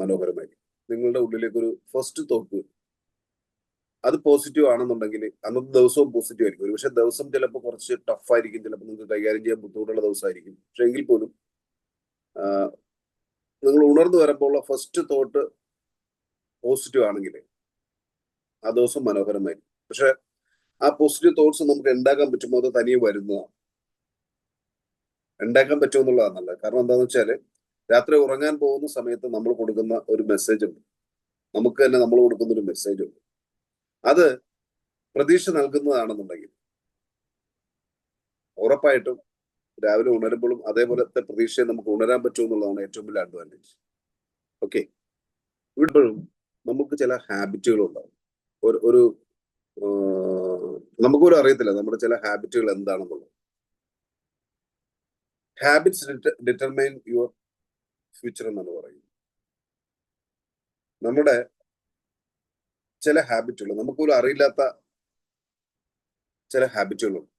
മനോഹരമായിരിക്കും നിങ്ങളുടെ ഉള്ളിലേക്ക് ഒരു ഫസ്റ്റ് തോട്ട് വരും അത് പോസിറ്റീവ് ആണെന്നുണ്ടെങ്കിൽ അന്നത്തെ ദിവസവും പോസിറ്റീവ് ആയിരിക്കും. ഒരു പക്ഷെ ദിവസം ചിലപ്പോൾ കുറച്ച് ടഫ് ആയിരിക്കും ചിലപ്പോൾ നിങ്ങൾക്ക് കൈകാര്യം ചെയ്യാൻ ബുദ്ധിമുട്ടുള്ള ദിവസമായിരിക്കും. പക്ഷെ എങ്കിൽ പോലും നിങ്ങൾ ഉണർന്നു വരുമ്പോൾ ഉള്ള ഫസ്റ്റ് തോട്ട് പോസിറ്റീവ് ആണെങ്കിൽ ആ ദിവസം മനോഹരമായിരിക്കും. പക്ഷെ ആ പോസിറ്റീവ് തോട്ട്സ് നമുക്ക് ഉണ്ടാക്കാൻ പറ്റുമ്പോൾ അത് തനിയെ വരുന്നതാണ്. ഉണ്ടാക്കാൻ പറ്റുമെന്നുള്ളതാണല്ലോ കാരണം എന്താണെന്ന് വെച്ചാൽ രാത്രി ഉറങ്ങാൻ പോകുന്ന സമയത്ത് നമ്മൾ കൊടുക്കുന്ന ഒരു മെസ്സേജ് ഉണ്ട്. നമുക്ക് തന്നെ നമ്മൾ കൊടുക്കുന്ന ഒരു മെസ്സേജ് ഉണ്ട്. അത് പ്രതീക്ഷ നൽകുന്നതാണെന്നുണ്ടെങ്കിൽ ഉറപ്പായിട്ടും രാവിലെ ഉണരുമ്പോഴും അതേപോലത്തെ പ്രതീക്ഷയെ നമുക്ക് ഉണരാൻ പറ്റുമെന്നുള്ളതാണ് ഏറ്റവും വലിയ അഡ്വാന്റേജ് ഓക്കെ ഇപ്പോഴും നമുക്ക് ചില ഹാബിറ്റുകൾ ഉണ്ടാവും. ഒരു ഒരു നമുക്കൊരു അറിയത്തില്ല നമ്മുടെ ചില ഹാബിറ്റുകൾ എന്താണെന്നുള്ളത്. ഹാബിറ്റ്സ് ഡിറ്റർമൈൻ യുവർ ഫ്യൂച്ചർ എന്നാണ് പറയുന്നത്. നമ്മുടെ ചില ഹാബിറ്റുകൾ നമുക്കൊരു അറിയില്ലാത്ത ചില ഹാബിറ്റുകളുണ്ട്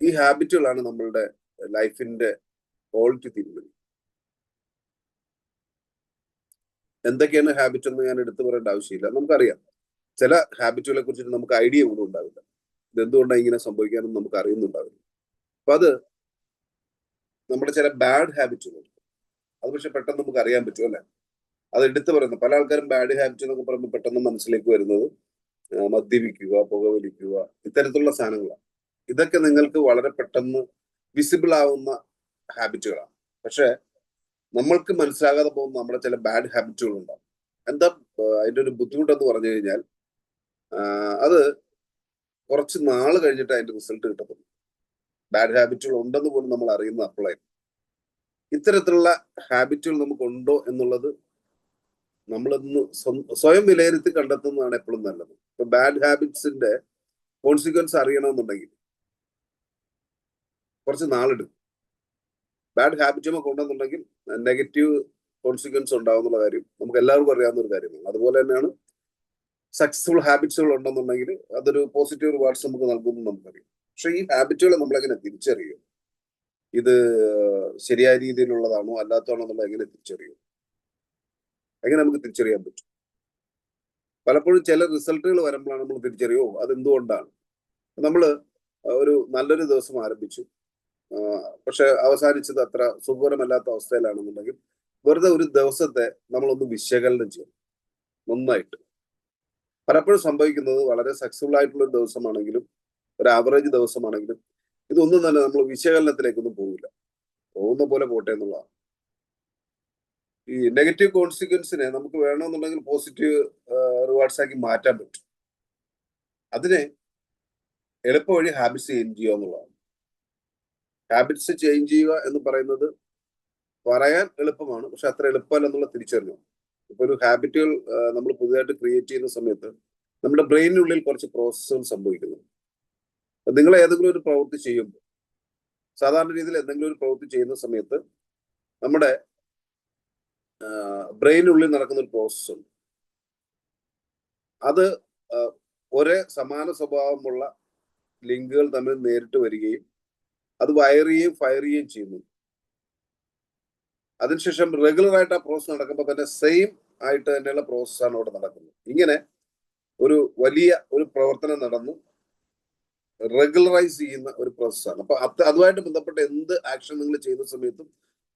ഈ ഹാബിറ്റുകളാണ് നമ്മളുടെ ലൈഫിന്റെ ക്വാളിറ്റി തീരുമാനിക്കുന്നത് എന്തൊക്കെയാണ് ഹാബിറ്റ് എന്ന് ഞാൻ എടുത്തു പറയേണ്ട ആവശ്യമില്ല. നമുക്കറിയാം. ചില ഹാബിറ്റുകളെ കുറിച്ചിട്ട് നമുക്ക് ഐഡിയ പോലും ഉണ്ടാവില്ല. ഇത് എന്തുകൊണ്ടാണ് ഇങ്ങനെ സംഭവിക്കാനൊന്നും നമുക്ക് അറിയുന്നുണ്ടാവില്ല അപ്പൊ അത് നമ്മുടെ ചില ബാഡ് ഹാബിറ്റുകളുണ്ട് അത് പക്ഷെ പെട്ടെന്ന് നമുക്ക് അറിയാൻ പറ്റും അല്ലെ? അത് എടുത്തു പറയുന്നത് പല ആൾക്കാരും ബാഡ് ഹാബിറ്റ് എന്നൊക്കെ പറയുമ്പോൾ പെട്ടെന്ന് മനസ്സിലേക്ക് വരുന്നത് മദ്യപിക്കുക പുകവലിക്കുക ഇത്തരത്തിലുള്ള സാധനങ്ങളാണ് ഇതൊക്കെ നിങ്ങൾക്ക് വളരെ പെട്ടെന്ന് വിസിബിൾ ആവുന്ന ഹാബിറ്റുകളാണ് പക്ഷെ നമ്മൾക്ക് മനസ്സിലാകാതെ പോകുന്ന നമ്മുടെ ചില ബാഡ് ഹാബിറ്റുകൾ ഉണ്ടാവും. എന്താ അതിന്റെ ഒരു ബുദ്ധിമുട്ടെന്ന് പറഞ്ഞു കഴിഞ്ഞാൽ അത് കുറച്ച് നാൾ കഴിഞ്ഞിട്ട് അതിന്റെ റിസൾട്ട് കിട്ടത്തുള്ളൂ. ബാഡ് ഹാബിറ്റുകൾ ഉണ്ടെന്ന് പോലും നമ്മൾ അറിയുന്ന അപ്പോഴായി ഇത്തരത്തിലുള്ള ഹാബിറ്റുകൾ നമുക്കുണ്ടോ എന്നുള്ളത് നമ്മളൊന്ന് സ്വ- സ്വയം വിലയിരുത്തി കണ്ടെത്തുന്നതാണ് എപ്പോഴും നല്ലത്. ഇപ്പൊ ബാഡ് ഹാബിറ്റ്സിന്റെ കോൺസിക്വൻസ് അറിയണമെന്നുണ്ടെങ്കിൽ കുറച്ച് നാളെടുക്കും. ബാഡ് ഹാബിറ്റ് നമുക്ക് ഉണ്ടെന്നുണ്ടെങ്കിൽ നെഗറ്റീവ് കോൺസിക്വൻസ് ഉണ്ടാവുന്നുള്ള കാര്യം നമുക്ക് എല്ലാവർക്കും അറിയാവുന്ന ഒരു കാര്യമാണ്. അതുപോലെ തന്നെയാണ് സക്സസ്ഫുൾ ഹാബിറ്റ്സുകൾ ഉണ്ടെന്നുണ്ടെങ്കിൽ അതൊരു പോസിറ്റീവ് റിവാർഡ്സ് നമുക്ക് നൽകുമെന്ന് നമുക്കറിയാം. പക്ഷെ ഈ ഹാബിറ്റുകളെ നമ്മളെങ്ങനെ തിരിച്ചറിയും? ഇത് ശരിയായ രീതിയിലുള്ളതാണോ അല്ലാത്തതാണോ നമ്മൾ എങ്ങനെ തിരിച്ചറിയും? എങ്ങനെ നമുക്ക് തിരിച്ചറിയാൻ പറ്റും? പലപ്പോഴും ചില റിസൾട്ടുകൾ വരുമ്പോഴാണ് നമ്മൾ തിരിച്ചറിയോ അതെന്തുകൊണ്ടാണ്? നമ്മൾ ഒരു നല്ലൊരു ദിവസം ആരംഭിച്ചു. പക്ഷെ അവസാനിച്ചത് അത്ര സുഖകരമല്ലാത്ത അവസ്ഥയിലാണെന്നുണ്ടെങ്കിൽ വെറുതെ ഒരു ദിവസത്തെ നമ്മളൊന്ന് വിശകലനം ചെയ്യണം. നന്നായിട്ട്. പലപ്പോഴും സംഭവിക്കുന്നത് വളരെ സക്സസ്ഫുൾ ആയിട്ടുള്ള ഒരു ദിവസമാണെങ്കിലും ഒരു ആവറേജ് ദിവസമാണെങ്കിലും ഇതൊന്നും തന്നെ നമ്മൾ വിശകലനത്തിലേക്കൊന്നും പോകില്ല പോകുന്ന പോലെ പോട്ടെ എന്നുള്ളതാണ്. ഈ നെഗറ്റീവ് കോൺസിക്വൻസിനെ നമുക്ക് വേണമെന്നുണ്ടെങ്കിൽ പോസിറ്റീവ് റിവാർഡ്സ് ആക്കി മാറ്റാൻ പറ്റും. അതിനെ എളുപ്പവഴി ഹാബിറ്റ്സ് ചേഞ്ച് ചെയ്യുക എന്നുള്ളതാണ്. ഹാബിറ്റ്സ് ചേഞ്ച് ചെയ്യുക എന്ന് പറയുന്നത് പറയാൻ എളുപ്പമാണ് പക്ഷെ അത്ര എളുപ്പമല്ല എന്നുള്ള തിരിച്ചറിഞ്ഞു ഇപ്പൊ ഒരു ഹാബിറ്റുകൾ നമ്മൾ പുതിയതായിട്ട് ക്രിയേറ്റ് ചെയ്യുന്ന സമയത്ത് നമ്മുടെ ബ്രെയിനിനുള്ളിൽ കുറച്ച് പ്രോസസ്സുകൾ സംഭവിക്കുന്നു നിങ്ങൾ ഏതെങ്കിലും ഒരു പ്രവൃത്തി ചെയ്യുമ്പോൾ സാധാരണ രീതിയിൽ എന്തെങ്കിലും ഒരു പ്രവൃത്തി ചെയ്യുന്ന സമയത്ത് നമ്മുടെ ബ്രെയിനുള്ളിൽ നടക്കുന്ന ഒരു പ്രോസസ് ഉണ്ട്. അത് ഒരേ സമാന സ്വഭാവമുള്ള ലിങ്കുകൾ തമ്മിൽ നേരിട്ട് വരികയും അത് വയർ ചെയ്യുകയും ഫയർ ചെയ്യുകയും ചെയ്യുന്നു. അതിനുശേഷം റെഗുലർ ആയിട്ട് ആ പ്രോസസ് നടക്കുമ്പോൾ തന്നെ സെയിം ആയിട്ട് തന്നെയുള്ള പ്രോസസ്സാണ് അവിടെ നടക്കുന്നത്. ഇങ്ങനെ ഒരു വലിയ ഒരു പ്രവർത്തനം നടന്നു. റെഗുലറൈസ് ചെയ്യുന്ന ഒരു പ്രോസസ്സാണ് അപ്പൊ അത് അതുമായിട്ട് ബന്ധപ്പെട്ട എന്ത് ആക്ഷൻ നിങ്ങൾ ചെയ്യുന്ന സമയത്തും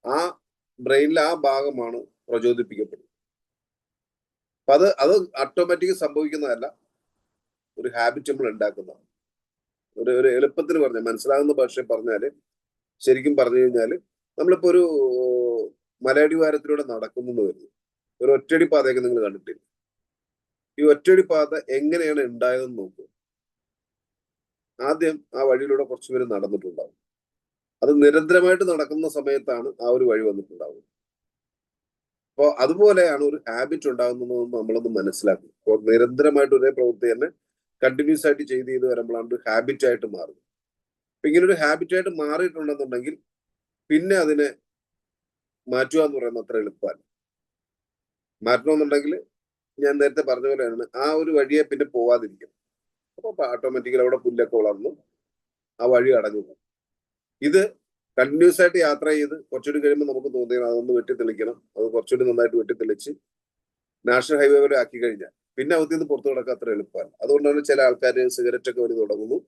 ആ ബ്രെയിനിലെ ആ ഭാഗമാണ് പ്രചോദിപ്പിക്കപ്പെടുന്നത്. അപ്പൊ അത് അത് ഓട്ടോമാറ്റിക് സംഭവിക്കുന്നതല്ല ഒരു ഹാബിറ്റ് നമ്മൾ ഉണ്ടാക്കുന്നതാണ്. ഒരു ഒരു എളുപ്പത്തിൽ പറഞ്ഞ മനസ്സിലാകുന്ന ഭാഷയിൽ പറഞ്ഞാൽ ശരിക്കും പറഞ്ഞു കഴിഞ്ഞാൽ നമ്മളിപ്പോ ഒരു മലയടിവാരത്തിലൂടെ നടക്കുന്നു എന്ന് വരുന്നു. ഒരു ഒറ്റയടി പാതയൊക്കെ നിങ്ങൾ കണ്ടിട്ടില്ല? ഈ ഒറ്റടി പാത എങ്ങനെയാണ് ഉണ്ടായതെന്ന് നോക്കൂ. ആദ്യം ആ വഴിയിലൂടെ കുറച്ചു പേര് നടന്നിട്ടുണ്ടാവും. അത് നിരന്തരമായിട്ട് നടക്കുന്ന സമയത്താണ് ആ ഒരു വഴി വന്നിട്ടുണ്ടാവുന്നത് അപ്പോൾ അതുപോലെയാണ് ഒരു ഹാബിറ്റ് ഉണ്ടാകുന്നതെന്ന് നമ്മളൊന്ന് മനസ്സിലാക്കും അപ്പോൾ നിരന്തരമായിട്ട് ഒരേ പ്രവൃത്തി തന്നെ കണ്ടിന്യൂസ് ആയിട്ട് ചെയ്ത് ചെയ്ത് വരുമ്പോഴാണ് ഒരു ഹാബിറ്റ് ആയിട്ട് മാറുന്നത്. അപ്പൊ ഇങ്ങനെ ഒരു ഹാബിറ്റ് ആയിട്ട് മാറിയിട്ടുണ്ടെന്നുണ്ടെങ്കിൽ പിന്നെ അതിനെ മാറ്റുക എന്ന് പറയുന്നത് അത്ര എളുപ്പമല്ല. മാറ്റണമെന്നുണ്ടെങ്കിൽ ഞാൻ നേരത്തെ പറഞ്ഞ പോലെയാണ് ആ ഒരു വഴിയെ പിന്നെ പോവാതിരിക്കും അപ്പൊ ഓട്ടോമാറ്റിക്കലി അവിടെ പുല്ലൊക്കെ വളർന്നു. ആ വഴി അടഞ്ഞു പോകും ഇത് കണ്ടിന്യൂസ് ആയിട്ട് യാത്ര ചെയ്ത് കുറച്ചുകൂടി കഴിയുമ്പോൾ നമുക്ക് തോന്നിയാൽ അതൊന്ന് വെട്ടി തെളിക്കണം അത് കുറച്ചുകൂടി നന്നായിട്ട് വെട്ടി തെളിച്ച് നാഷണൽ ഹൈവേ വരെ ആക്കി കഴിഞ്ഞാൽ പിന്നെ അവധി നിന്ന് പുറത്തു കിടക്കാൻ അത്ര എളുപ്പമല്ല. അതുകൊണ്ടാണ് ചില ആൾക്കാർ സിഗരറ്റ് ഒക്കെ വലിയ തുടങ്ങുന്നു.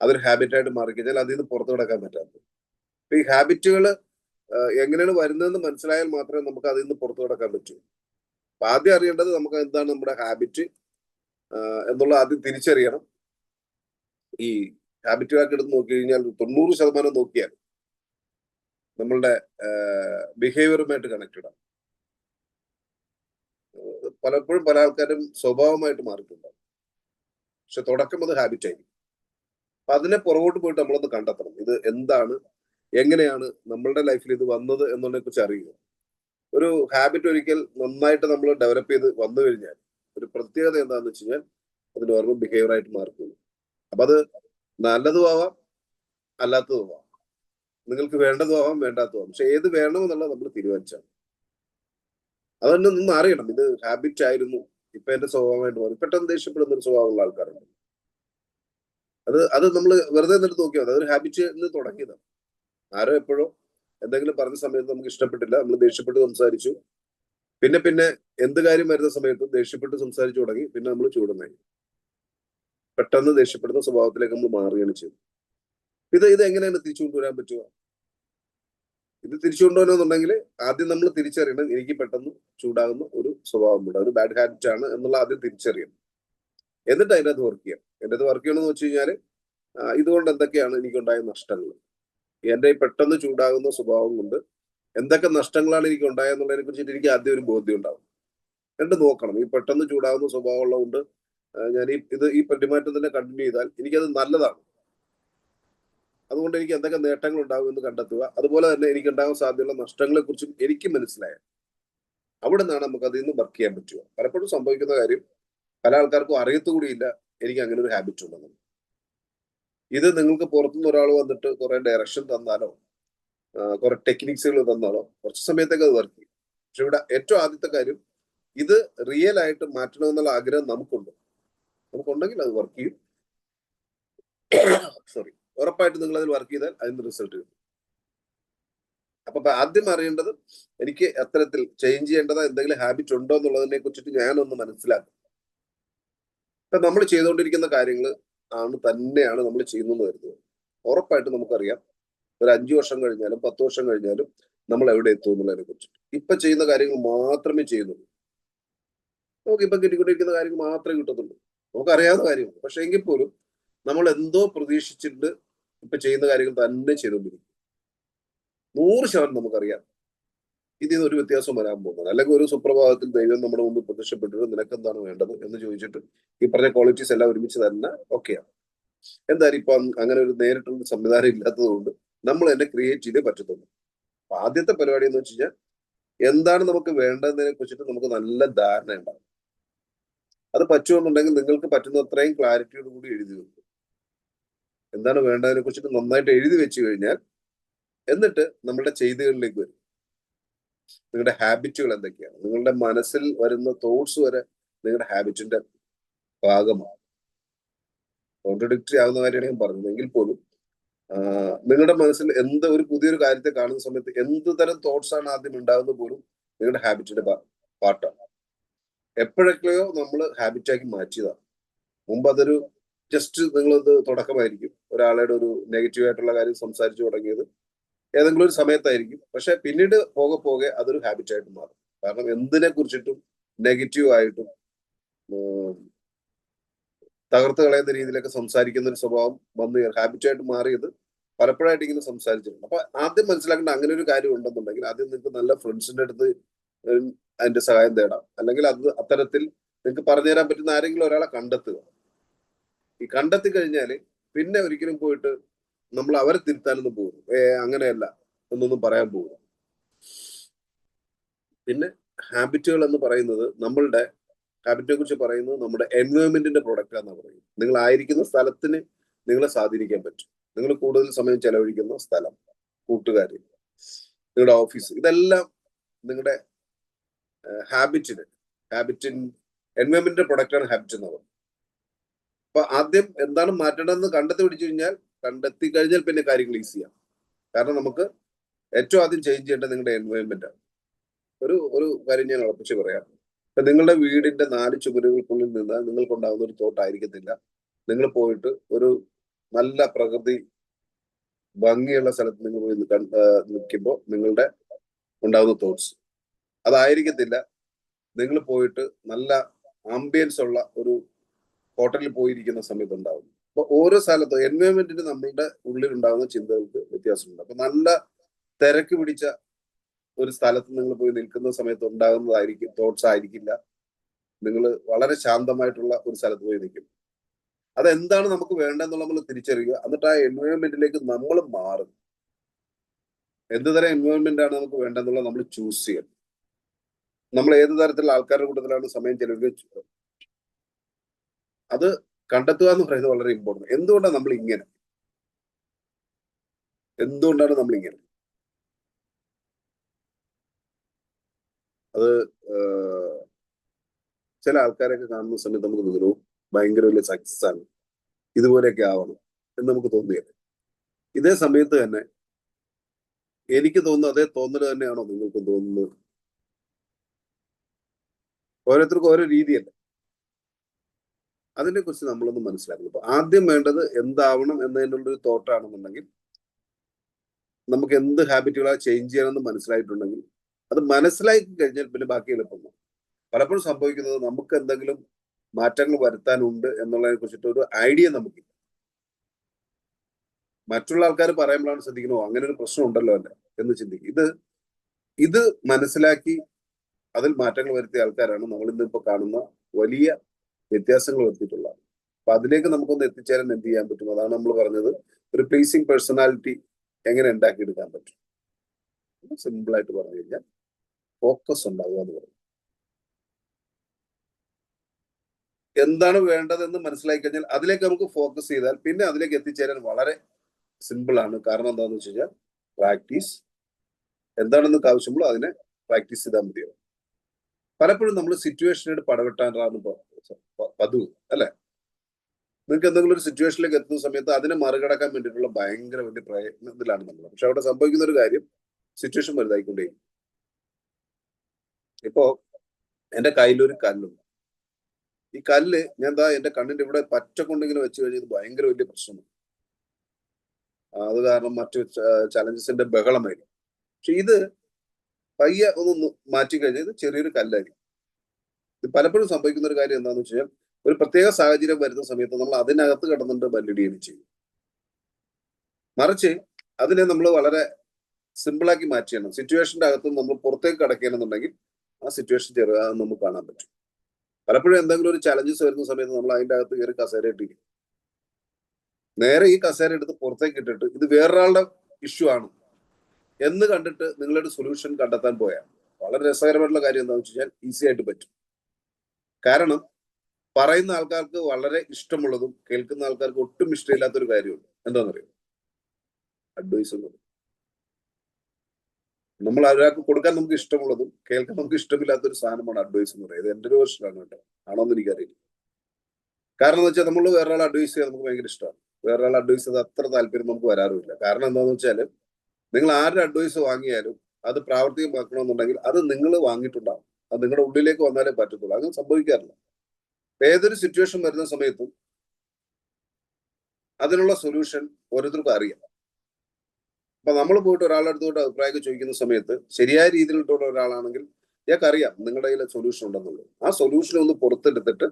അതൊരു ഹാബിറ്റായിട്ട് മാറിക്കഴിഞ്ഞാൽ അതിൽ നിന്ന് പുറത്തു കിടക്കാൻ പറ്റാത്തത് അപ്പൊ ഈ ഹാബിറ്റുകൾ എങ്ങനെയാണ് വരുന്നതെന്ന് മനസ്സിലായാൽ മാത്രമേ നമുക്ക് അതിൽ നിന്ന് പുറത്തു കിടക്കാൻ പറ്റൂ. അപ്പൊ ആദ്യം അറിയേണ്ടത് നമുക്ക് എന്താണ് നമ്മുടെ ഹാബിറ്റ് എന്നുള്ള ആദ്യം തിരിച്ചറിയണം. ഈ ഹാബിറ്റ് വാക്ക് എടുത്ത് നോക്കി കഴിഞ്ഞാൽ തൊണ്ണൂറ് ശതമാനം നോക്കിയാൽ നമ്മളുടെ ബിഹേവിയറുമായിട്ട് കണക്റ്റഡ് ആണ്. പലപ്പോഴും പല ആൾക്കാരും സ്വഭാവമായിട്ട് മാറിയിട്ടുണ്ടാവും പക്ഷെ തുടക്കം അത് ഹാബിറ്റ് ആയിരിക്കും. അപ്പൊ അതിനെ പുറകോട്ട് പോയിട്ട് നമ്മളൊന്ന് കണ്ടെത്തണം. ഇത് എന്താണ്? എങ്ങനെയാണ് നമ്മളുടെ ലൈഫിൽ ഇത് വന്നത് എന്നതിനെ കുറിച്ച് അറിയുക. ഒരു ഹാബിറ്റ് ഒരിക്കൽ നന്നായിട്ട് നമ്മൾ ഡെവലപ്പ് ചെയ്ത് വന്നു കഴിഞ്ഞാൽ ഒരു പ്രത്യേകത എന്താണെന്ന് വെച്ച് കഴിഞ്ഞാൽ അത് നോർമൽ ബിഹേവിയർ ആയിട്ട് മാറുന്നു അപ്പൊ അത് നല്ലതും ആവാം അല്ലാത്തതും ആവാം. നിങ്ങൾക്ക് വേണ്ടതും ആവാം വേണ്ടാത്തതും ആവാം. പക്ഷെ ഏത് വേണമെന്നുള്ളത് നമ്മൾ തീരുമാനിച്ചാണ് അതന്നെ നിന്ന് അറിയണം. ഇത് ഹാബിറ്റ് ആയിരുന്നു. ഇപ്പൊ എന്റെ സ്വഭാവമായിട്ട് മാറി. പെട്ടെന്ന് ദേഷ്യപ്പെടുന്ന ഒരു സ്വഭാവമുള്ള ആൾക്കാരുണ്ട്. അത് അത് നമ്മൾ വെറുതെ എന്നിട്ട് നോക്കിയാൽ മതി. അതൊരു ഹാബിറ്റ് എന്ന് തുടങ്ങിയതാണ്. ആരോ എപ്പോഴോ എന്തെങ്കിലും പറഞ്ഞ സമയത്ത് നമുക്ക് ഇഷ്ടപ്പെട്ടില്ല. നമ്മൾ ദേഷ്യപ്പെട്ട് സംസാരിച്ചു. പിന്നെ പിന്നെ എന്ത് കാര്യം വരുന്ന സമയത്തും ദേഷ്യപ്പെട്ട് സംസാരിച്ചു തുടങ്ങി പിന്നെ നമ്മൾ ചൂടുന്നായി പെട്ടെന്ന് ദേഷ്യപ്പെടുന്ന സ്വഭാവത്തിലേക്ക് നമ്മൾ മാറുകയാണ് ചെയ്യുന്നത് ഇത് ഇത് എങ്ങനെയാണ് തിരിച്ചു കൊണ്ടുവരാൻ പറ്റുക? ഇത് തിരിച്ചു കൊണ്ടുവരണമെന്നുണ്ടെങ്കിൽ ആദ്യം നമ്മൾ തിരിച്ചറിയണം എനിക്ക് പെട്ടെന്ന് ചൂടാകുന്ന ഒരു സ്വഭാവമുണ്ട് ഒരു ബാഡ് ഹാബിറ്റ് ആണ് എന്നുള്ള ആദ്യം തിരിച്ചറിയണം. എന്നിട്ട് അതിനകത്ത് വർക്ക് ചെയ്യാം. എന്റെ അത് വർക്ക് ചെയ്യണമെന്ന് വെച്ച് കഴിഞ്ഞാൽ ഇതുകൊണ്ട് എന്തൊക്കെയാണ് എനിക്കുണ്ടായ നഷ്ടങ്ങൾ? എന്റെ ഈ പെട്ടെന്ന് ചൂടാകുന്ന സ്വഭാവം കൊണ്ട് എന്തൊക്കെ നഷ്ടങ്ങളാണ് എനിക്ക് ഉണ്ടായെന്നുള്ളതിനെ കുറിച്ചിട്ട് എനിക്ക് ആദ്യം ഒരു ബോധ്യം ഉണ്ടാവും. രണ്ട് നോക്കണം. ഈ പെട്ടെന്ന് ചൂടാവുന്ന സ്വഭാവം ഉള്ളതുകൊണ്ട് ഞാൻ ഈ ഇത് ഈ പെരുമാറ്റം തന്നെ കണ്ടിന്യൂ ചെയ്താൽ എനിക്കത് നല്ലതാണ്. അതുകൊണ്ട് എനിക്ക് എന്തൊക്കെ നേട്ടങ്ങൾ ഉണ്ടാകും എന്ന് കണ്ടെത്തുക. അതുപോലെ തന്നെ എനിക്ക് ഉണ്ടാകാൻ സാധ്യതയുള്ള നഷ്ടങ്ങളെ കുറിച്ചും എനിക്ക് മനസ്സിലായ അവിടെ നിന്നാണ് നമുക്ക് അതിൽ നിന്ന് വർക്ക് ചെയ്യാൻ പറ്റുക. പലപ്പോഴും സംഭവിക്കുന്ന കാര്യം പല ആൾക്കാർക്കും അറിയത്തുകൂടിയില്ല എനിക്ക് അങ്ങനെ ഒരു ഹാബിറ്റ് ഉണ്ടെന്ന്. ഇത് നിങ്ങൾക്ക് പുറത്തുനിന്ന് ഒരാൾ വന്നിട്ട് കുറെ ഡയറക്ഷൻ തന്നാലോ? കുറെ ടെക്നിക്സുകൾ തന്നോളാം. കുറച്ച് സമയത്തേക്ക് അത് വർക്ക് ചെയ്യും. പക്ഷെ ഇവിടെ ഏറ്റവും ആദ്യത്തെ കാര്യം ഇത് റിയൽ ആയിട്ട് മാറ്റണമെന്നുള്ള ആഗ്രഹം നമുക്കുണ്ട്. നമുക്കുണ്ടെങ്കിൽ അത് വർക്ക് ചെയ്യും. സോറി ഉറപ്പായിട്ട് നിങ്ങൾ അതിൽ വർക്ക് ചെയ്താൽ അതിന് റിസൾട്ട് കിട്ടും. അപ്പൊ ആദ്യം അറിയേണ്ടത് എനിക്ക് അത്തരത്തിൽ ചേഞ്ച് ചെയ്യേണ്ടത് എന്തെങ്കിലും ഹാബിറ്റ് ഉണ്ടോ എന്നുള്ളതിനെ കുറിച്ചിട്ട് ഞാനൊന്ന് മനസ്സിലാക്കും ഇപ്പൊ നമ്മൾ ചെയ്തുകൊണ്ടിരിക്കുന്ന കാര്യങ്ങൾ ആണ് തന്നെയാണ് നമ്മൾ ചെയ്യുന്നത് കരുതുന്നത് ഉറപ്പായിട്ട് നമുക്കറിയാം. ഒരു അഞ്ചു വർഷം കഴിഞ്ഞാലും പത്ത് വർഷം കഴിഞ്ഞാലും നമ്മൾ എവിടെ എത്തും എന്നുള്ളതിനെ കുറിച്ചിട്ട് ഇപ്പൊ ചെയ്യുന്ന കാര്യങ്ങൾ മാത്രമേ ചെയ്യുന്നുള്ളൂ. നമുക്ക് ഇപ്പൊ കിട്ടിക്കൊണ്ടിരിക്കുന്ന കാര്യങ്ങൾ മാത്രമേ കിട്ടത്തുള്ളൂ. നമുക്കറിയാവുന്ന കാര്യമാണ്. പക്ഷെ എങ്കിൽ പോലും നമ്മൾ എന്തോ പ്രതീക്ഷിച്ചിട്ട് ഇപ്പൊ ചെയ്യുന്ന കാര്യങ്ങൾ തന്നെ ചെയ്തുകൊണ്ടിരിക്കും. നൂറ് ശതമാനം നമുക്കറിയാം. ഇതിൽ നിന്ന് ഒരു വ്യത്യാസം വരാൻ പോകുന്നത്. അല്ലെങ്കിൽ ഒരു സുപ്രഭാതത്തിൽ ദൈവം നമ്മുടെ മുമ്പ് പ്രത്യക്ഷപ്പെട്ടിട്ട് നിനക്ക് എന്താണ് വേണ്ടത് എന്ന് ചോദിച്ചിട്ട് ഈ പറഞ്ഞ ക്വാളിറ്റീസ് എല്ലാം ഒരുമിച്ച് തന്നെ ഓക്കെയാണ് എന്തായാലും ഇപ്പൊ അങ്ങനെ ഒരു നേരിട്ടുള്ള സംവിധാനം ഇല്ലാത്തത് കൊണ്ട് നമ്മൾ തന്നെ ക്രിയേറ്റ് ചെയ്തേ പറ്റത്തുള്ളൂ. അപ്പൊ ആദ്യത്തെ പരിപാടി എന്ന് വെച്ച് കഴിഞ്ഞാൽ എന്താണ് നമുക്ക് വേണ്ടതിനെ കുറിച്ചിട്ട് നമുക്ക് നല്ല ധാരണ ഉണ്ടാവും അത് പറ്റുമെന്നുണ്ടെങ്കിൽ നിങ്ങൾക്ക് പറ്റുന്ന അത്രയും ക്ലാരിറ്റിയോട് കൂടി എഴുതി വെക്കും എന്താണ് വേണ്ടതിനെ കുറിച്ചിട്ട് നന്നായിട്ട് എഴുതി വെച്ച് കഴിഞ്ഞാൽ എന്നിട്ട് നമ്മളുടെ ചെയ്തികളിലേക്ക് വരും. നിങ്ങളുടെ ഹാബിറ്റുകൾ എന്തൊക്കെയാണ്? നിങ്ങളുടെ മനസ്സിൽ വരുന്ന തോട്ട്സ് വരെ നിങ്ങളുടെ ഹാബിറ്റിന്റെ ഭാഗമാണ് കോൺട്രഡിക്ടറി ആവുന്ന കാര്യമാണ് ഞാൻ പറഞ്ഞത്. എങ്കിൽ പോലും നിങ്ങളുടെ മനസ്സിൽ എന്ത് ഒരു പുതിയൊരു കാര്യത്തെ കാണുന്ന സമയത്ത് എന്ത് തരം തോട്ട്സ് ആണ് ആദ്യം ഉണ്ടാകുന്നത് പോലും നിങ്ങളുടെ ഹാബിറ്റിന്റെ പാർട്ടാണ് എപ്പോഴൊക്കെയോ നമ്മൾ ഹാബിറ്റാക്കി മാറ്റിയതാണ്. മുമ്പ് അതൊരു ജസ്റ്റ് നിങ്ങളത് തുടക്കമായിരിക്കും. ഒരാളുടെ ഒരു നെഗറ്റീവ് ആയിട്ടുള്ള കാര്യം സംസാരിച്ചു തുടങ്ങിയത് ഏതെങ്കിലും ഒരു സമയത്തായിരിക്കും. പക്ഷെ പിന്നീട് പോകെ പോകെ അതൊരു ഹാബിറ്റായിട്ട് മാറും. കാരണം എന്തിനെ കുറിച്ചിട്ടും നെഗറ്റീവ് ആയിട്ടും തകർത്ത് കളയുന്ന രീതിയിലൊക്കെ സംസാരിക്കുന്ന ഒരു സ്വഭാവം വന്ന് ഹാബിറ്റായിട്ട് മാറിയത് പലപ്പോഴായിട്ട് ഇങ്ങനെ സംസാരിച്ചിട്ടുണ്ട്. അപ്പൊ ആദ്യം മനസ്സിലാക്കേണ്ട അങ്ങനെ ഒരു കാര്യം ഉണ്ടെന്നുണ്ടെങ്കിൽ ആദ്യം നിങ്ങൾക്ക് നല്ല ഫ്രണ്ട്സിന്റെ അടുത്ത് അതിന്റെ സഹായം തേടാം. അല്ലെങ്കിൽ അത് അത്തരത്തിൽ നിങ്ങൾക്ക് പറഞ്ഞു തരാൻ പറ്റുന്ന ആരെങ്കിലും ഒരാളെ കണ്ടെത്തുക. ഈ കണ്ടെത്തി കഴിഞ്ഞാൽ പിന്നെ ഒരിക്കലും പോയിട്ട് നമ്മൾ അവരെ തിരുത്താനൊന്നും പോകുന്നു ഏ അങ്ങനെയല്ല എന്നൊന്നും പറയാൻ പോകുന്നു പിന്നെ ഹാബിറ്റുകൾ എന്ന് പറയുന്നത് നമ്മളുടെ ഹാബിറ്റിനെ കുറിച്ച് പറയുന്നത് നമ്മുടെ എൻവയോൺമെന്റിന്റെ പ്രൊഡക്റ്റ് ആണെന്നാണ് പറയുന്നത്. നിങ്ങൾ ആയിരിക്കുന്ന സ്ഥലത്തിന് നിങ്ങളെ സ്വാധീനിക്കാൻ പറ്റും. നിങ്ങൾ കൂടുതൽ സമയം ചെലവഴിക്കുന്ന സ്ഥലം കൂട്ടുകാർ നിങ്ങളുടെ ഓഫീസ് ഇതെല്ലാം നിങ്ങളുടെ ഹാബിറ്റിന് ഹാബിറ്റിൻ എൻവയോൺമെന്റിന്റെ പ്രൊഡക്റ്റാണ് ഹാബിറ്റ് എന്ന് പറയുന്നത്. അപ്പൊ ആദ്യം എന്താണ് മാറ്റേണ്ടതെന്ന് കണ്ടെത്തി പിടിച്ചു കഴിഞ്ഞാൽ കണ്ടെത്തി കഴിഞ്ഞാൽ പിന്നെ കാര്യങ്ങൾ ഈസിയാണ് കാരണം നമുക്ക് ഏറ്റവും ആദ്യം ചേഞ്ച് ചെയ്യേണ്ടത് നിങ്ങളുടെ എൻവയോൺമെന്റ് ആണ്. ഒരു ഒരു കാര്യം ഞാൻ ഉറപ്പിച്ച് പറയാം. ഇപ്പൊ നിങ്ങളുടെ വീടിന്റെ നാല് ചുമരുകൾക്കുള്ളിൽ നിന്ന് നിങ്ങൾക്കുണ്ടാകുന്ന ഒരു തോട്ടായിരിക്കത്തില്ല. നിങ്ങൾ പോയിട്ട് ഒരു നല്ല പ്രകൃതി ഭംഗിയുള്ള സ്ഥലത്ത് നിങ്ങൾ പോയി നിൽക്കുമ്പോൾ നിങ്ങളുടെ ഉണ്ടാകുന്ന തോട്ട്സ് അതായിരിക്കത്തില്ല നിങ്ങൾ പോയിട്ട് നല്ല ആംബിയൻസ് ഉള്ള ഒരു ഹോട്ടലിൽ പോയിരിക്കുന്ന സമയത്ത് ഉണ്ടാവും. അപ്പൊ ഓരോ സ്ഥലത്തും എൻവയോൺമെന്റിന് നമ്മളുടെ ഉള്ളിൽ ഉണ്ടാകുന്ന ചിന്തകൾക്ക് വ്യത്യാസമുണ്ട്. അപ്പൊ നല്ല തിരക്ക് പിടിച്ച ഒരു സ്ഥലത്ത് നിങ്ങൾ പോയി നിൽക്കുന്ന സമയത്ത് ഉണ്ടാകുന്നതായിരിക്കും തോട്ട്സ് ആയിരിക്കില്ല. നിങ്ങൾ വളരെ ശാന്തമായിട്ടുള്ള ഒരു സ്ഥലത്ത് പോയി നിൽക്കും. അതെന്താണ് നമുക്ക് വേണ്ടതെന്നുള്ള നമ്മൾ തിരിച്ചറിയുക. എന്നിട്ട് ആ എൻവയോൺമെന്റിലേക്ക് നമ്മൾ മാറും. എന്ത് തരം എൻവയോൺമെന്റ് ആണ് നമുക്ക് വേണ്ടതെന്നുള്ളത് നമ്മൾ ചൂസ് ചെയ്യണം. നമ്മൾ ഏത് തരത്തിലുള്ള ആൾക്കാരുടെ കൂട്ടത്തിലാണ് സമയം ചെലവഴിക്കുക അത് കണ്ടെത്തുക എന്ന് പറയുന്നത് വളരെ ഇമ്പോർട്ടന്റ് എന്തുകൊണ്ടാണ് നമ്മൾ ഇങ്ങനെ? എന്തുകൊണ്ടാണ് നമ്മൾ ഇങ്ങനെ? അത് ചില ആൾക്കാരൊക്കെ കാണുന്ന സമയത്ത് നമുക്ക് തോന്നുന്നു ഭയങ്കര വലിയ സക്സസ് ആണ്. ഇതുപോലെയൊക്കെ ആവണം എന്ന് നമുക്ക് തോന്നിയത്. ഇതേ സമയത്ത് തന്നെ എനിക്ക് തോന്നുന്നു അതേ തോന്നൽ തന്നെയാണോ നിങ്ങൾക്ക് തോന്നുന്നത്? ഓരോരുത്തർക്കും ഓരോ രീതിയല്ല. അതിനെ കുറിച്ച് നമ്മളൊന്ന് മനസ്സിലാക്കണം. അപ്പൊ ആദ്യം വേണ്ടത് എന്താവണം എന്നതിനുള്ളൊരു തോട്ടാണെന്നുണ്ടെങ്കിൽ നമുക്ക് എന്ത് ഹാബിറ്റുകളാ ചേഞ്ച് ചെയ്യണമെന്ന് മനസ്സിലായിട്ടുണ്ടെങ്കിൽ അത് മനസ്സിലാക്കി കഴിഞ്ഞാൽ പിന്നെ ബാക്കി എളുപ്പമാണ്. പലപ്പോഴും സംഭവിക്കുന്നത് നമുക്ക് എന്തെങ്കിലും മാറ്റങ്ങൾ വരുത്താനുണ്ട് എന്നുള്ളതിനെ കുറിച്ചിട്ട് ഒരു ഐഡിയ നമുക്കില്ല. മറ്റുള്ള ആൾക്കാർ പറയുമ്പോഴാണ് ശ്രദ്ധിക്കണോ അങ്ങനെ ഒരു പ്രശ്നം ഉണ്ടല്ലോ അല്ലേ എന്ന് ചിന്തിക്കും. ഇത് ഇത് മനസ്സിലാക്കി അതിൽ മാറ്റങ്ങൾ വരുത്തിയ ആൾക്കാരാണ് നമ്മൾ ഇന്ന് ഇപ്പൊ കാണുന്ന വലിയ വ്യത്യാസങ്ങൾ വരുത്തിയിട്ടുള്ളത്. അപ്പൊ അതിലേക്ക് നമുക്കൊന്ന് എത്തിച്ചേരാൻ എന്ത് ചെയ്യാൻ പറ്റും? അതാണ് നമ്മൾ പറഞ്ഞത് ഒരു പ്ലീസിങ് പേഴ്സണാലിറ്റി എങ്ങനെ ഉണ്ടാക്കിയെടുക്കാൻ പറ്റും? സിമ്പിൾ ആയിട്ട് പറഞ്ഞു കഴിഞ്ഞാൽ ഫോക്കസ് ഉണ്ടാവുക എന്ന് പറയും. എന്താണ് വേണ്ടതെന്ന് മനസ്സിലാക്കി കഴിഞ്ഞാൽ അതിലേക്ക് നമുക്ക് ഫോക്കസ് ചെയ്താൽ പിന്നെ അതിലേക്ക് എത്തിച്ചേരാൻ വളരെ സിമ്പിൾ ആണ്. കാരണം എന്താണെന്ന് വെച്ച് കഴിഞ്ഞാൽ പ്രാക്ടീസ് എന്താണെന്ന് ആവശ്യമുള്ളൂ അതിനെ പ്രാക്ടീസ് ചെയ്താൽ മതിയാവും. പലപ്പോഴും നമ്മൾ സിറ്റുവേഷനായിട്ട് പടവെട്ടാനാണ് പതിവ് അല്ലെ? നിങ്ങൾക്ക് എന്തെങ്കിലും ഒരു സിറ്റുവേഷനിലേക്ക് എത്തുന്ന സമയത്ത് അതിനെ മറികടക്കാൻ വേണ്ടിയിട്ടുള്ള ഭയങ്കര വലിയ പ്രയത്നത്തിലാണ് നമ്മൾ പക്ഷെ അവിടെ സംഭവിക്കുന്ന ഒരു കാര്യം സിറ്റുവേഷൻ വലുതായിക്കൊണ്ടേ ഇപ്പോ എന്റെ കയ്യിലൊരു കല്ലുണ്ട്. ഈ കല്ല് ഞാൻ എന്താ എന്റെ കണ്ണിന്റെ ഇവിടെ പച്ച കൊണ്ടിങ്ങനെ വെച്ച് കഴിഞ്ഞാൽ ഭയങ്കര വലിയ പ്രശ്നമാണ്. അത് കാരണം മറ്റു ചലഞ്ചസിന്റെ ബഹളമായിരിക്കും. പക്ഷെ ഇത് പയ്യെ ഒന്ന് മാറ്റി കഴിഞ്ഞാൽ ഇത് ചെറിയൊരു കല്ലായിരിക്കും. ഇത് പലപ്പോഴും സംഭവിക്കുന്ന ഒരു കാര്യം എന്താണെന്ന് വെച്ച് കഴിഞ്ഞാൽ ഒരു പ്രത്യേക സാഹചര്യം വരുന്ന സമയത്ത് നമ്മൾ അതിനകത്ത് കിടന്നിട്ട് ബല്ലിടുകയും ചെയ്യും. മറിച്ച് അതിനെ നമ്മൾ വളരെ സിമ്പിളാക്കി മാറ്റിയാണ്. സിറ്റുവേഷന്റെ അകത്ത് നമ്മൾ പുറത്തേക്ക് കടക്കുകയാണെന്നുണ്ടെങ്കിൽ ആ സിറ്റുവേഷൻ ചെറുതാണെന്ന് നമുക്ക് കാണാൻ പറ്റും. പലപ്പോഴും എന്തെങ്കിലും ഒരു ചലഞ്ചസ് വരുന്ന സമയത്ത് നമ്മൾ അതിന്റെ അകത്ത് കയറി കസേര ഇട്ടിരിക്കും. നേരെ ഈ കസേര എടുത്ത് പുറത്തേക്ക് ഇട്ടിട്ട് ഇത് വേറൊരാളുടെ ഇഷ്യൂ ആണ്. എന്ന് കണ്ടിട്ട് നിങ്ങളൊരു സൊല്യൂഷൻ കണ്ടെത്താൻ പോയാൽ വളരെ രസകരമായിട്ടുള്ള കാര്യം എന്താണെന്ന് വെച്ച് കഴിഞ്ഞാൽ ഈസി ആയിട്ട് പറ്റും. കാരണം പറയുന്ന ആൾക്കാർക്ക് വളരെ ഇഷ്ടമുള്ളതും കേൾക്കുന്ന ആൾക്കാർക്ക് ഒട്ടും ഇഷ്ടമില്ലാത്തൊരു കാര്യമുണ്ട്. എന്താണെന്നറിയോ? അഡ്വൈസ് എന്നത് നമ്മൾ ഒരാൾക്ക് കൊടുക്കാൻ നമുക്ക് ഇഷ്ടമുള്ളതും കേൾക്കാൻ നമുക്ക് ഇഷ്ടമില്ലാത്ത ഒരു സാധനമാണ് അഡ്വൈസ് എന്ന് പറയുന്നത്. എന്റെ ഒരു വർഷമാണ് കേട്ടോ. ആണോന്ന് എനിക്കറിയില്ല. കാരണം എന്ന് വെച്ചാൽ നമ്മൾ വേറൊരാൾ അഡ്വൈസ് ചെയ്യാൻ നമുക്ക് ഭയങ്കര ഇഷ്ടമാണ്. വേറൊരാൾ അഡ്വൈസ് ചെയ്ത് അത്ര താല്പര്യം നമുക്ക് വരാറുമില്ല. കാരണം എന്താണെന്ന് വെച്ചാൽ നിങ്ങൾ ആരുടെ അഡ്വൈസ് വാങ്ങിയാലും അത് പ്രാവർത്തികമാക്കണമെന്നുണ്ടെങ്കിൽ അത് നിങ്ങൾ വാങ്ങിയിട്ടുണ്ടാവും. അത് നിങ്ങളുടെ ഉള്ളിലേക്ക് വന്നാലേ പറ്റത്തുള്ളൂ. അങ്ങനെ സംഭവിക്കാറില്ല. ഏതൊരു സിറ്റുവേഷൻ വരുന്ന സമയത്തും അതിനുള്ള സൊല്യൂഷൻ ഓരോരുത്തർക്കും അറിയാം. അപ്പൊ നമ്മൾ പോയിട്ട് ഒരാളുടെ അടുത്തോട്ട് അഭിപ്രായം ചോദിക്കുന്ന സമയത്ത് ശരിയായ രീതിയിലുള്ള ഒരാളാണെങ്കിൽ ഇയാൾക്ക് അറിയാം നിങ്ങളുടെ കയ്യിൽ സൊല്യൂഷൻ ഉണ്ടെന്നുള്ളത്. ആ സൊല്യൂഷൻ ഒന്ന് പുറത്തെടുത്തിട്ട്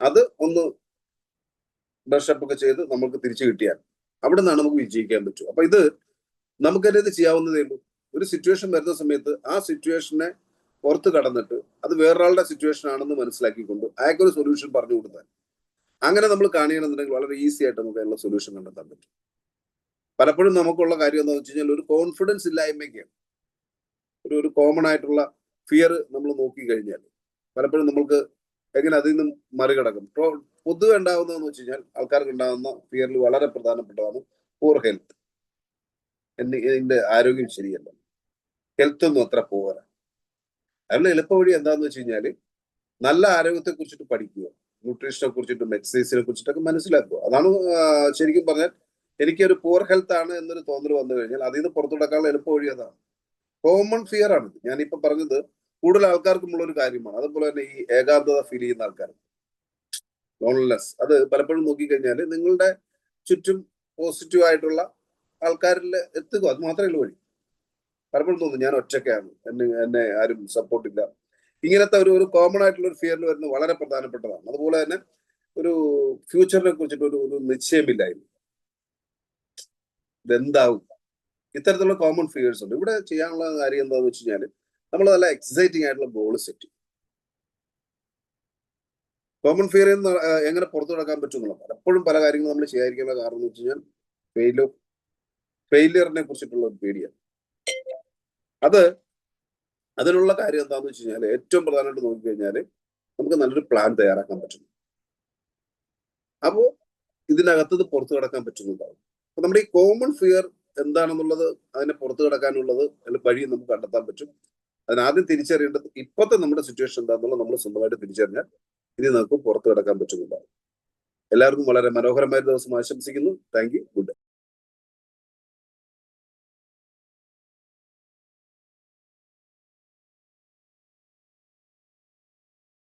അത് ഒന്ന് ബ്രഷപ്പ് ഒക്കെ ചെയ്ത് നമുക്ക് തിരിച്ചു കിട്ടിയാൽ അവിടെ നിന്നാണ് നമുക്ക് വിജയിക്കാൻ പറ്റും അപ്പൊ ഇത് നമുക്കെന്നെ ഇത് ചെയ്യാവുന്നതേ ഉള്ളൂ. ഒരു സിറ്റുവേഷൻ വരുന്ന സമയത്ത് ആ സിറ്റുവേഷനെ പുറത്ത് കടന്നിട്ട് അത് വേറൊരാളുടെ സിറ്റുവേഷൻ ആണെന്ന് മനസ്സിലാക്കിക്കൊണ്ട് അയാൾക്കൊരു സൊല്യൂഷൻ പറഞ്ഞു കൊടുത്താൽ അങ്ങനെ നമ്മൾ കാണുകയാണെന്നുണ്ടെങ്കിൽ വളരെ ഈസി ആയിട്ട് നമുക്ക് അതിനുള്ള സൊല്യൂഷൻ കണ്ടെത്താൻ പറ്റും. പലപ്പോഴും നമുക്കുള്ള കാര്യം എന്താണെന്ന് വെച്ച് കഴിഞ്ഞാൽ ഒരു കോൺഫിഡൻസ് ഇല്ലായ്മയ്ക്കാണ്. ഒരു ഒരു കോമൺ ആയിട്ടുള്ള ഫിയർ നമ്മൾ നോക്കി കഴിഞ്ഞാൽ പലപ്പോഴും നമ്മൾക്ക് എങ്ങനെ അതിൽ നിന്നും മറികടക്കും. പൊതുവെ ഉണ്ടാകുന്നതെന്ന് വെച്ച് കഴിഞ്ഞാൽ ആൾക്കാർക്ക് ഉണ്ടാകുന്ന ഫിയറിൽ വളരെ പ്രധാനപ്പെട്ടതാണ് പൂർ ഹെൽത്ത് എന്റെ ആരോഗ്യം ശരിയല്ല. ഹെൽത്ത് ഒന്നും അത്ര പോരാ അതിനുള്ള എളുപ്പ വഴി എന്താന്ന് വെച്ച് കഴിഞ്ഞാൽ നല്ല ആരോഗ്യത്തെ കുറിച്ചിട്ട് പഠിക്കുക ന്യൂട്രീഷനെ കുറിച്ചിട്ടും എക്സസൈസിനെ കുറിച്ചിട്ടൊക്കെ മനസ്സിലാക്കുക. അതാണ് ശരിക്കും പറഞ്ഞാൽ എനിക്കൊരു പൂർ ഹെൽത്ത് ആണ് എന്നൊരു തോന്നൽ വന്നു കഴിഞ്ഞാൽ അതിൽ നിന്ന് പുറത്തു കിടക്കാനുള്ള എളുപ്പ വഴി അതാണ്. കോമൺ ഫിയർ ആണ്. ഞാനിപ്പോ പറഞ്ഞത് കൂടുതൽ ആൾക്കാർക്കുമുള്ള ഒരു കാര്യമാണ്. അതുപോലെ തന്നെ ഈ ഏകാന്തത ഫീൽ ചെയ്യുന്ന ആൾക്കാർ ലോൺലെസ് അത് പലപ്പോഴും നോക്കിക്കഴിഞ്ഞാൽ നിങ്ങളുടെ ചുറ്റും പോസിറ്റീവ് ആയിട്ടുള്ള ആൾക്കാരിൽ എത്തുക. അത് മാത്രമേ ഉള്ളൂ വഴി. പലപ്പോഴും തോന്നുന്നു ഞാൻ ഒറ്റയ്ക്കാണ്. എന്നെ എന്നെ ആരും സപ്പോർട്ടില്ല ഇങ്ങനത്തെ ഒരു ഒരു കോമൺ ആയിട്ടുള്ള ഒരു ഫിയറിൽ വരുന്നത് വളരെ പ്രധാനപ്പെട്ടതാണ്. അതുപോലെ തന്നെ ഒരു ഫ്യൂച്ചറിനെ കുറിച്ചിട്ട് ഒരു ഒരു നിശ്ചയമില്ലായ്മ. ഇതെന്താവും? ഇത്തരത്തിലുള്ള കോമൺ ഫിഗേഴ്സ് ഉണ്ട്. ഇവിടെ ചെയ്യാനുള്ള കാര്യം എന്താണെന്ന് വെച്ച് കഴിഞ്ഞാൽ നമ്മൾ നല്ല എക്സൈറ്റിംഗ് ആയിട്ടുള്ള ഗോൾ സെറ്റ് കോമൺ ഫിയർ എന്ന് എങ്ങനെ പുറത്തു കിടക്കാൻ പറ്റും എന്നുള്ളത്. പലപ്പോഴും പല കാര്യങ്ങളും നമ്മൾ ചെയ്യാതിരിക്കാനുള്ള കാരണം എന്ന് വെച്ച് കഴിഞ്ഞാൽ ഫെയിലോ ഫെയിലിയറിനെ കുറിച്ചിട്ടുള്ള ഒരു പേടിയാണ് അത് അതിനുള്ള കാര്യം എന്താണെന്ന് വെച്ച് കഴിഞ്ഞാൽ ഏറ്റവും പ്രധാനമായിട്ട് നോക്കിക്കഴിഞ്ഞാൽ നമുക്ക് നല്ലൊരു പ്ലാൻ തയ്യാറാക്കാൻ പറ്റും. അപ്പോൾ ഇതിനകത്ത് ഇത് പുറത്തു കിടക്കാൻ പറ്റുന്നുണ്ടാവും അപ്പൊ നമ്മുടെ ഈ കോമൺ ഫിയർ എന്താണെന്നുള്ളത് അതിനെ പുറത്തു കിടക്കാനുള്ളത് വഴി നമുക്ക് കണ്ടെത്താൻ പറ്റും. അതിനാദ്യം തിരിച്ചറിയേണ്ടത് ഇപ്പോഴത്തെ നമ്മുടെ സിറ്റുവേഷൻ എന്താണെന്നുള്ളത് നമ്മൾ സ്വന്തമായിട്ട് തിരിച്ചറിഞ്ഞാൽ ഇനി നമുക്ക് പുറത്തു കിടക്കാൻ പറ്റുന്നുണ്ടാവും എല്ലാവർക്കും വളരെ മനോഹരമായ ദിവസം ആശംസിക്കുന്നു. Thank you good